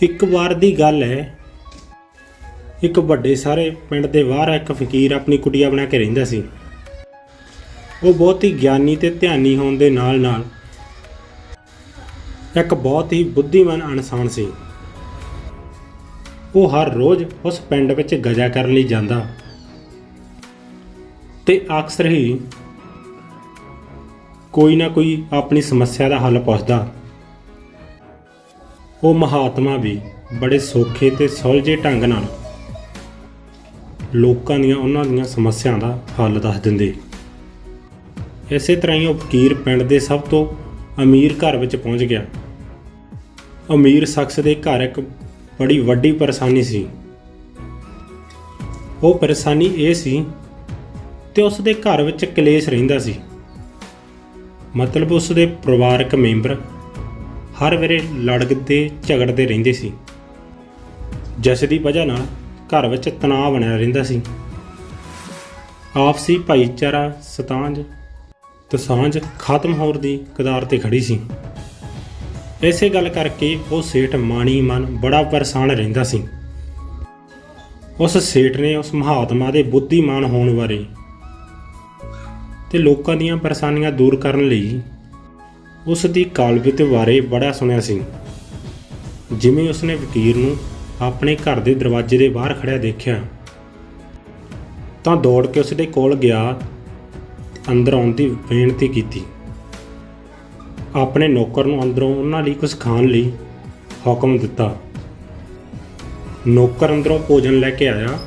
ਇੱਕ ਵਾਰ ਦੀ ਗੱਲ ਹੈ। ਇੱਕ ਵੱਡੇ ਸਾਰੇ ਪਿੰਡ ਦੇ ਬਾਹਰ ਇੱਕ ਫਕੀਰ ਆਪਣੀ ਕੁਟੀਆ ਬਣਾ ਕੇ ਰਹਿੰਦਾ ਸੀ। ਉਹ ਬਹੁਤ ਹੀ ਗਿਆਨੀ ਤੇ ਧਿਆਨੀ ਹੋਣ ਦੇ ਨਾਲ-ਨਾਲ ਇੱਕ ਬਹੁਤ ਹੀ ਬੁੱਧੀਮਾਨ ਇਨਸਾਨ ਸੀ। ਉਹ ਹਰ ਰੋਜ਼ ਉਸ ਪਿੰਡ ਵਿੱਚ ਗਜਾ ਕਰਨ ਲਈ ਜਾਂਦਾ। ਤੇ ਅਕਸਰ ਹੀ ਕੋਈ ਨਾ ਕੋਈ ਆਪਣੀ ਸਮੱਸਿਆ ਦਾ ਹੱਲ ਪੁੱਛਦਾ। ਉਹ ਮਹਾਤਮਾ ਵੀ ਬੜੇ ਸੌਖੇ ਤੇ ਸੁਲਝੇ ਢੰਗ ਨਾਲ ਲੋਕਾਂ ਦੀਆਂ ਉਹਨਾਂ ਦੀਆਂ ਸਮੱਸਿਆਵਾਂ ਦਾ ਹੱਲ ਦੱਸ ਦਿੰਦੇ। ਇਸੇ ਤਰ੍ਹਾਂ ਹੀ ਉਹ ਫਕੀਰ ਪਿੰਡ ਦੇ ਸਭ ਤੋਂ ਅਮੀਰ ਘਰ ਵਿੱਚ ਪਹੁੰਚ ਗਿਆ। ਅਮੀਰ ਸ਼ਖਸ ਦੇ ਘਰ ਇੱਕ ਬੜੀ ਵੱਡੀ ਪਰੇਸ਼ਾਨੀ ਸੀ। ਉਹ ਪਰੇਸ਼ਾਨੀ ਇਹ ਸੀ ਤੇ ਉਸ ਦੇ ਘਰ ਵਿੱਚ ਕਲੇਸ਼ ਰਹਿੰਦਾ ਸੀ। ਮਤਲਬ ਉਸ ਦੇ ਪਰਿਵਾਰਕ ਮੈਂਬਰ ਹਰ ਵੇਲੇ ਲੜਦੇ ਝਗੜਦੇ ਰਹਿੰਦੇ ਸੀ। ਜਿਸ ਦੀ ਵਜ੍ਹਾ ਨਾਲ ਘਰ ਵਿੱਚ ਤਣਾਅ ਬਣਿਆ ਰਹਿੰਦਾ ਸੀ। ਆਪਸੀ ਭਾਈਚਾਰਾ ਸਤਾਂਝ ਤੇ ਸਾਂਝ ਖਤਮ ਹੋਣ ਦੀ ਕਦਾਰ ਤੇ ਖੜੀ ਸੀ। ਇਸੇ ਗੱਲ ਕਰਕੇ ਉਹ ਸੇਠ ਮਾਣੀ ਮਨ ਬੜਾ ਪਰੇਸ਼ਾਨ ਰਹਿੰਦਾ ਸੀ। ਉਸ ਸੇਠ ਨੇ ਉਸ ਮਹਾਤਮਾ ਦੇ ਬੁੱਧੀਮਾਨ ਹੋਣ ਬਾਰੇ ਤੇ ਲੋਕਾਂ ਦੀਆਂ ਪਰੇਸ਼ਾਨੀਆਂ ਦੂਰ ਕਰਨ ਲਈ ਉਸ ਦੀ ਕਾਲਬਿਤ ਬਾਰੇ ਬੜਾ ਸੁਣਿਆ ਸੀ। ਜਿਵੇਂ ਉਸਨੇ ਵਕੀਰ ਨੂੰ ਆਪਣੇ ਘਰ ਦੇ ਦਰਵਾਜ਼ੇ ਦੇ ਬਾਹਰ ਖੜਿਆ ਦੇਖਿਆ, ਤਾਂ ਦੌੜ ਕੇ ਉਸ ਦੇ ਕੋਲ ਗਿਆ ਅੰਦਰ ਆਉਣ ਦੀ ਬੇਨਤੀ ਕੀਤੀ। ਆਪਣੇ ਨੌਕਰ ਨੂੰ ਅੰਦਰੋਂ ਉਹਨਾਂ ਲਈ ਕੁਝ ਖਾਣ ਲਈ ਹੁਕਮ ਦਿੱਤਾ। ਨੌਕਰ ਅੰਦਰੋਂ ਭੋਜਨ ਲੈ ਕੇ ਆਇਆ।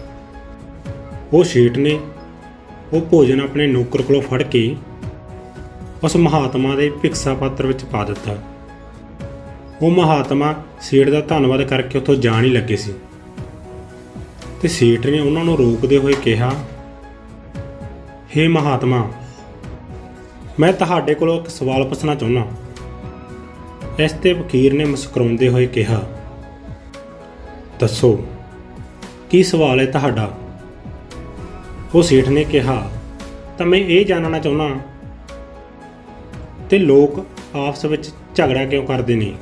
ਉਹ ਸ਼ੇਠ ਨੇ ਉਹ ਭੋਜਨ ਆਪਣੇ ਨੌਕਰ ਕੋਲੋਂ ਫੜ ਕੇ ਉਸ ਮਹਾਤਮਾ ਦੇ ਭਿਕਸ਼ਾ ਪਾਤਰ ਵਿੱਚ ਪਾ ਦਿੱਤਾ। ਉਹ ਮਹਾਤਮਾ ਸੇਠ ਦਾ ਧੰਨਵਾਦ ਕਰਕੇ ਉੱਥੋਂ ਜਾਣ ਹੀ ਲੱਗੇ ਸੀ। ਤੇ ਸੇਠ ਨੇ ਉਹਨਾਂ ਨੂੰ ਰੋਕਦੇ ਹੋਏ ਕਿਹਾ, ਹੇ ਮਹਾਤਮਾ, ਮੈਂ ਤੁਹਾਡੇ ਕੋਲੋਂ ਇੱਕ ਸਵਾਲ ਪੁੱਛਣਾ ਚਾਹੁੰਦਾ ਇਸ ਤੇ ਫਕੀਰ ਨੇ ਮੁਸਕਰਾਉਂਦੇ ਹੋਏ ਕਿਹਾ, ਦੱਸੋ, ਕੀ ਸਵਾਲ ਹੈ ਤੁਹਾਡਾ? ਉਹ ਸੇਠ ਨੇ ਕਿਹਾ, ਤਾਂ ਮੈਂ ਇਹ ਜਾਣਨਾ ਚਾਹੁੰਦਾ ਤੇ ਲੋਕ ਆਪਸ ਵਿੱਚ ਝਗੜਾ ਕਿਉਂ ਕਰਦੇ ਨੇ?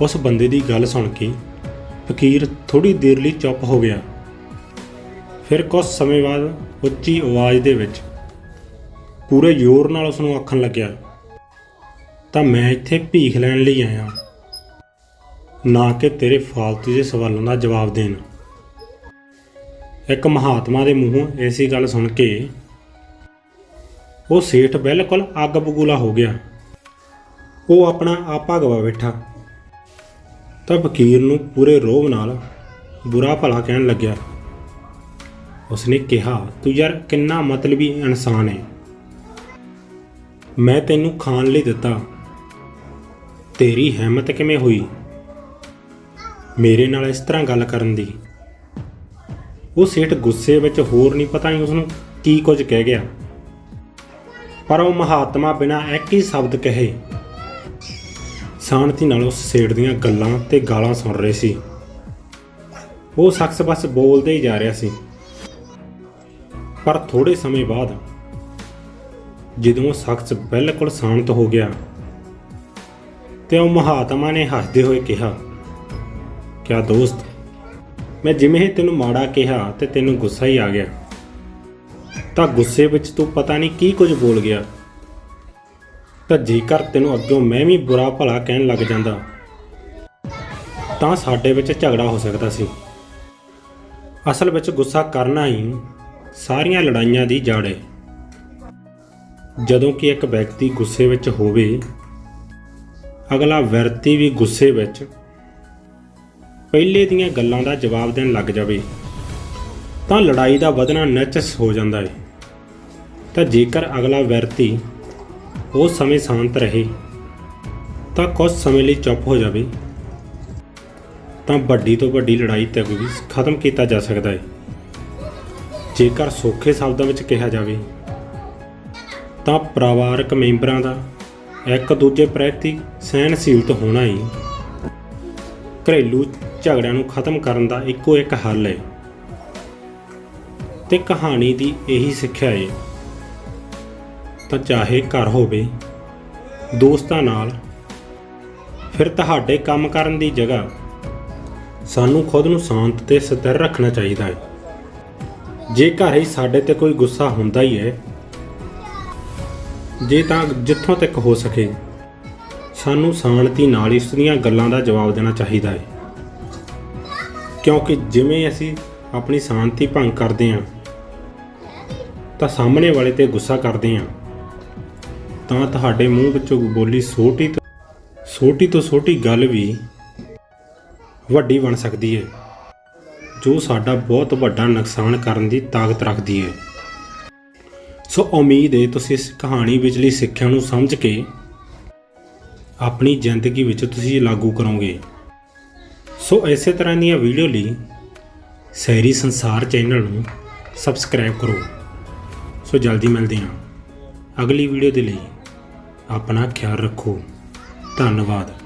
ਉਸ ਬੰਦੇ ਦੀ ਗੱਲ ਸੁਣ ਕੇ ਫਕੀਰ ਥੋੜੀ ਦੇਰ ਲਈ ਚੁੱਪ ਹੋ ਗਿਆ। ਫਿਰ ਕੁਝ ਸਮੇਂ ਬਾਅਦ ਉੱਚੀ ਆਵਾਜ਼ ਦੇ ਵਿੱਚ ਪੂਰੇ ਜ਼ੋਰ ਨਾਲ ਉਸ ਨੂੰ ਆਖਣ ਲੱਗਿਆ, ਤਾਂ ਮੈਂ ਇੱਥੇ ਭੀਖ ਲੈਣ ਲਈ ਆਇਆ। ਨਾ ਕਿ ਤੇਰੇ ਫਾਲਤੂ ਦੇ ਸਵਾਲਾਂ ਦਾ ਜਵਾਬ ਦੇਣ। ਇੱਕ ਮਹਾਤਮਾ ਦੇ ਮੂੰਹੋਂ ਐਸੀ ਗੱਲ ਸੁਣ ਕੇ ਉਹ ਸੇਠ ਬਿਲਕੁਲ ਅੱਗ ਬਗੂਲਾ ਹੋ ਗਿਆ। ਉਹ ਆਪਣਾ ਆਪਾ ਗਵਾ ਬੈਠਾ। ਤਾਂ ਫਕੀਰ ਨੂੰ ਪੂਰੇ ਰੋਹ ਨਾਲ ਬੁਰਾ ਭਲਾ ਕਹਿਣ ਲੱਗਿਆ। ਉਸਨੇ ਕਿਹਾ, ਤੂੰ ਯਾਰ ਕਿੰਨਾ ਮਤਲਬੀ ਇਨਸਾਨ ਹੈ ਮੈਂ ਤੈਨੂੰ ਖਾਣ ਲਈ ਦਿੱਤਾ। ਤੇਰੀ ਹਿੰਮਤ ਕਿਵੇਂ ਹੋਈ? ਮੇਰੇ ਨਾਲ ਇਸ ਤਰ੍ਹਾਂ ਗੱਲ ਕਰਨ ਦੀ। ਉਹ ਸੇਠ ਗੁੱਸੇ ਵਿੱਚ ਹੋਰ ਨਹੀਂ ਪਤਾ ਹੀ ਉਸ ਨੂੰ ਕੀ ਕੁਝ ਕਹਿ ਗਿਆ। ਪਰ ਉਹ ਮਹਾਤਮਾ ਬਿਨਾਂ ਇੱਕ ਹੀ ਸ਼ਬਦ ਕਹੇ। ਸ਼ਾਂਤੀ ਨਾਲ ਉਸ ਸੇਠ ਦੀਆਂ ਗੱਲਾਂ ਤੇ ਗਾਲਾਂ ਸੁਣ ਰਹੇ ਸੀ। ਉਹ ਸ਼ਖਸ ਬਸ ਬੋਲਦੇ ਹੀ ਜਾ ਰਿਹਾ ਸੀ। ਪਰ ਥੋੜੇ ਸਮੇਂ ਬਾਅਦ ਜਦੋਂ ਸ਼ਖਸ ਬਿਲਕੁਲ ਸ਼ਾਂਤ ਹੋ ਗਿਆ ਤੇ ਉਹ ਮਹਾਤਮਾ ਨੇ ਹੱਸਦੇ ਹੋਏ ਕਿਹਾ, ਕਿਆ ਦੋਸਤ, ਮੈਂ ਜਿਵੇਂ ਹੀ ਤੈਨੂੰ ਮਾੜਾ ਕਿਹਾ ਤੇ ਤੈਨੂੰ ਗੁੱਸਾ ਹੀ ਆ ਗਿਆ। ਤਾਂ ਗੁੱਸੇ ਵਿੱਚ ਤੂੰ ਪਤਾ ਨਹੀਂ ਕੀ ਕੁਝ ਬੋਲ ਗਿਆ। ਤਾਂ ਜੇਕਰ ਤੈਨੂੰ ਅੱਗੋਂ ਮੈਂ ਵੀ ਬੁਰਾ ਭਲਾ ਕਹਿਣ ਲੱਗ ਜਾਂਦਾ, ਤਾਂ ਸਾਡੇ ਵਿੱਚ ਝਗੜਾ ਹੋ ਸਕਦਾ ਸੀ। ਅਸਲ ਵਿੱਚ ਗੁੱਸਾ ਕਰਨਾ ਹੀ ਸਾਰੀਆਂ ਲੜਾਈਆਂ ਦੀ ਜੜ ਹੈ ਜਦੋਂ ਕਿ ਇੱਕ ਵਿਅਕਤੀ ਗੁੱਸੇ ਵਿੱਚ ਹੋਵੇ, ਅਗਲਾ ਵਿਅਕਤੀ ਵੀ ਗੁੱਸੇ ਵਿੱਚ ਪਹਿਲੇ ਦੀਆਂ ਗੱਲਾਂ ਦਾ ਜਵਾਬ ਦੇਣ ਲੱਗ ਜਾਵੇ, ਤਾਂ ਲੜਾਈ ਦਾ ਵਧਣਾ ਨਿਚਸ ਹੋ ਜਾਂਦਾ ਹੈ ਤਾਂ ਜੇਕਰ ਅਗਲਾ ਵਿਅਰਤੀ ਉਸ ਸਮੇਂ ਸ਼ਾਂਤ ਰਹੇ, ਤਾਂ ਕੁਝ ਸਮੇਂ ਲਈ ਚੁੱਪ ਹੋ ਜਾਵੇ, ਤਾਂ ਵੱਡੀ ਤੋਂ ਵੱਡੀ ਲੜਾਈ ਤੱਕ ਵੀ ਖਤਮ ਕੀਤਾ ਜਾ ਸਕਦਾ ਹੈ। ਜੇਕਰ ਸੌਖੇ ਸ਼ਬਦਾਂ ਵਿੱਚ ਕਿਹਾ ਜਾਵੇ, ਤਾਂ ਪਰਿਵਾਰਕ ਮੈਂਬਰਾਂ ਦਾ ਇੱਕ ਦੂਜੇ ਪ੍ਰਤੀ ਸਹਿਨਸ਼ੀਲਤ ਹੋਣਾ ਹੀ ਘਰੇਲੂ ਝਗੜਿਆਂ ਨੂੰ ਖਤਮ ਕਰਨ ਦਾ ਇੱਕੋ ਇੱਕ ਹੱਲ ਹੈ। ਤੇ ਕਹਾਣੀ ਦੀ ਇਹੀ ਸਿੱਖਿਆ ਹੈ ਤਾਂ ਚਾਹੇ ਘਰ ਹੋਵੇ, ਦੋਸਤਾਂ ਨਾਲ, ਫਿਰ ਤੁਹਾਡੇ ਕੰਮ ਕਰਨ ਦੀ ਜਗ੍ਹਾ ਸਾਨੂੰ ਖੁਦ ਨੂੰ ਸ਼ਾਂਤ ਤੇ ਸਥਿਰ ਰੱਖਣਾ ਚਾਹੀਦਾ ਹੈ। ਜੇ ਘਰ ਹੀ ਸਾਡੇ ਤੇ ਕੋਈ ਗੁੱਸਾ ਹੁੰਦਾ ਹੀ ਹੈ, ਜੇ ਤਾਂ ਜਿੱਥੋਂ ਤੱਕ ਹੋ ਸਕੇ, ਸਾਨੂੰ ਸ਼ਾਂਤੀ ਨਾਲ ਇਸ ਦੀਆਂ ਗੱਲਾਂ ਦਾ ਜਵਾਬ ਦੇਣਾ ਚਾਹੀਦਾ ਹੈ। ਕਿਉਂਕਿ ਜਿਵੇਂ ਅਸੀਂ ਆਪਣੀ ਸ਼ਾਂਤੀ ਭੰਗ ਕਰਦੇ ਹਾਂ, ਤਾਂ ਸਾਹਮਣੇ ਵਾਲੇ ਤੇ ਗੁੱਸਾ ਕਰਦੇ ਹਾਂ। ਤਾਂ ਤੁਹਾਡੇ ਮੂੰਹ ਵਿੱਚੋਂ ਬੋਲੀ ਛੋਟੀ ਤੋਂ ਛੋਟੀ ਤੋਂ ਛੋਟੀ ਗੱਲ ਵੀ ਵੱਡੀ ਬਣ ਸਕਦੀ ਹੈ ਜੋ ਸਾਡਾ ਬਹੁਤ ਵੱਡਾ ਨੁਕਸਾਨ ਕਰਨ ਦੀ ਤਾਕਤ ਰੱਖਦੀ ਹੈ ਸੋ ਉਮੀਦ ਹੈ ਤੁਸੀਂ ਇਸ ਕਹਾਣੀ ਵਿਚਲੀ ਸਿੱਖਿਆ ਨੂੰ ਸਮਝ ਕੇ ਆਪਣੀ ਜ਼ਿੰਦਗੀ ਵਿੱਚ ਤੁਸੀਂ ਲਾਗੂ ਕਰੋਗੇ। ਸੋ ਇਸੇ ਤਰ੍ਹਾਂ ਦੀਆਂ ਵੀਡੀਓ ਲਈ ਸੈਰੀ ਸੰਸਾਰ ਚੈਨਲ ਨੂੰ ਸਬਸਕ੍ਰਾਈਬ ਕਰੋ। ਸੋ ਜਲਦੀ ਮਿਲਦੇ ਹਾਂ। ਅਗਲੀ ਵੀਡੀਓ ਦੇ ਲਈ ਆਪਣਾ ਖਿਆਲ ਰੱਖੋ। ਧੰਨਵਾਦ।